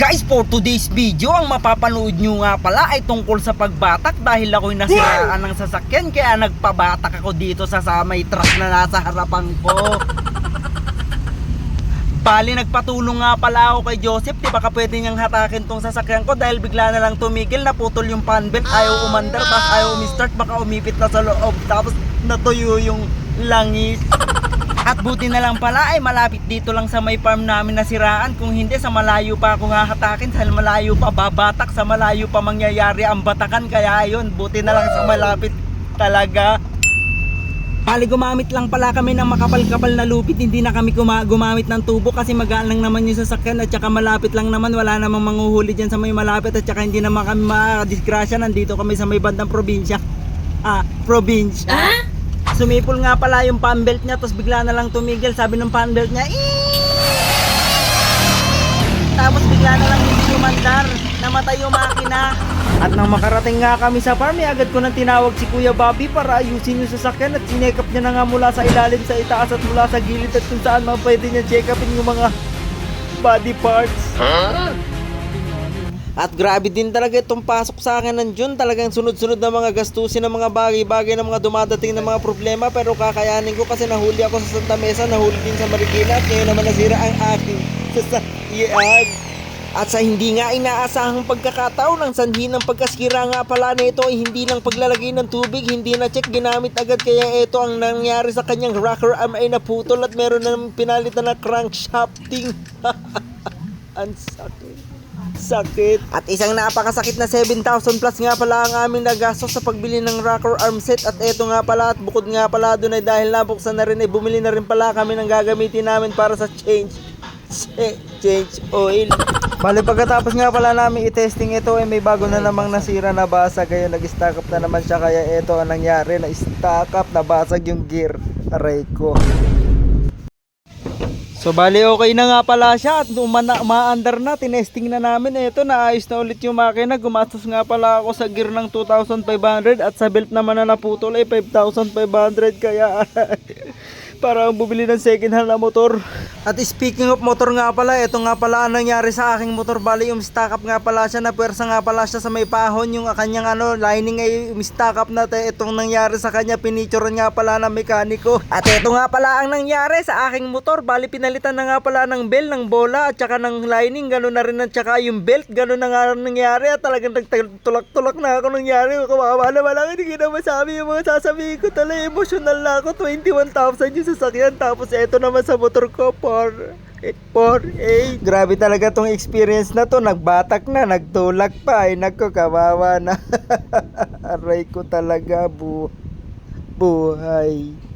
Guys, for today's video, ang mapapanood nyo nga pala ay tungkol sa pagbatak dahil ako'y nasiraan ng sasakyan kaya nagpabatak ako dito sa sa may truck na nasa harapan ko. Bali, nagpatulong nga pala ako kay Joseph. Di baka pwede niyang hatakin tong sasakyan ko dahil bigla na lang tumigil, naputol yung fan belt, ayaw umandar, tapos ayaw umistart, baka umipit na sa loob, tapos natuyo yung langis. At buti na lang pala ay malapit dito lang sa may farm namin nasiraan. Kung hindi sa malayo pa ako hahatakin, sa malayo pa babatak, sa malayo pa mangyayari ang batakan. Kaya ayun, buti na lang sa malapit talaga. Bali gumamit lang pala kami ng makapal-kapal na lupit, hindi na kami guma- gumamit ng tubo kasi magaan lang naman yung sasakyan at saka malapit lang naman, wala namang manghuhuli dyan sa may malapit at saka hindi naman kami ma-disgrasya, nandito kami sa may bandang probinsya. Ah, probinsya. Sumipol nga pala yung fan belt niya, tapos bigla na lang tumigil, sabi ng fan belt niya! Tapos bigla na lang hindi umandar, namatay yung makina. At nang makarating nga kami sa farm, eh, agad ko nang tinawag si Kuya Bobby para ayusin yung sasakyan at sinekap niya na nga mula sa ilalim sa itaas at mula sa gilid at kung saan man pwede niya check upin yung mga body parts. At grabe din talaga itong pasok sa akin ng June. Talagang sunod-sunod na mga gastusin ng mga bagay-bagay ng mga dumadating na mga problema. Pero kakayanin ko kasi nahuli ako sa Santa Mesa, nahuli din sa Marikina at ngayon naman nasira ang aking sasakyan. At sa hindi nga inaasahang pagkakataon, ang sanhi ng pagkasira nga pala nito ay hindi lang paglalagay ng tubig, hindi na check, ginamit agad kaya ito ang nangyari sa kanyang rocker arm ay naputol at meron na pinalitan na crankshafting. ang sakit. Sakit. At isang napakasakit na 7,000 plus nga pala ang aming nagastos sa pagbili ng rocker arm set. At eto nga pala at bukod nga pala doon ay dahil nabuksan na rin ay bumili na rin pala kami ng gagamitin namin para sa change. Ch- change oil. Bali pagkatapos nga pala namin i-testing ito ay may bago na namang nasira na basag. Ngayon nag-stack up na naman siya kaya ito ang nangyari na stack up na basag yung gear. Aray ko. So bali okay na nga pala siya at umaandar na, tinesting na namin. Ito naayos na ulit yung makina. Gumastos nga pala ako sa gear ng 2,500 at sa belt naman na naputol ay 5,500 kaya parang bumili ng second hand na motor. At speaking of motor nga pala, ito nga pala ang nangyari sa aking motor. Bali yung stock up nga pala siya, na pwersa nga pala siya sa may pahon. Yung kanyang ano, lining ay stock up na. Itong nangyari sa kanya, pinicturean nga pala ng mekaniko. At ito nga pala ang nangyari sa aking motor. Bali pinalitan na nga pala ng bell, ng bola, at saka ng lining. Ganun na rin at saka yung belt. Ganun na nga ang nangyari. At talagang nagtulak-tulak na ako nangyari. Kawawa naman lang, hindi ko na masabi yung mga sasabihin ko. Tala, emotional na ako. 21,000 yung sasakyan. Tapos eto naman sa motor ko, 4, 4, 8. Grabe talaga tong experience na to. Nagbatak na, nagtulak pa. Ay nako, kawawa na. Aray ko talaga, bu buhay.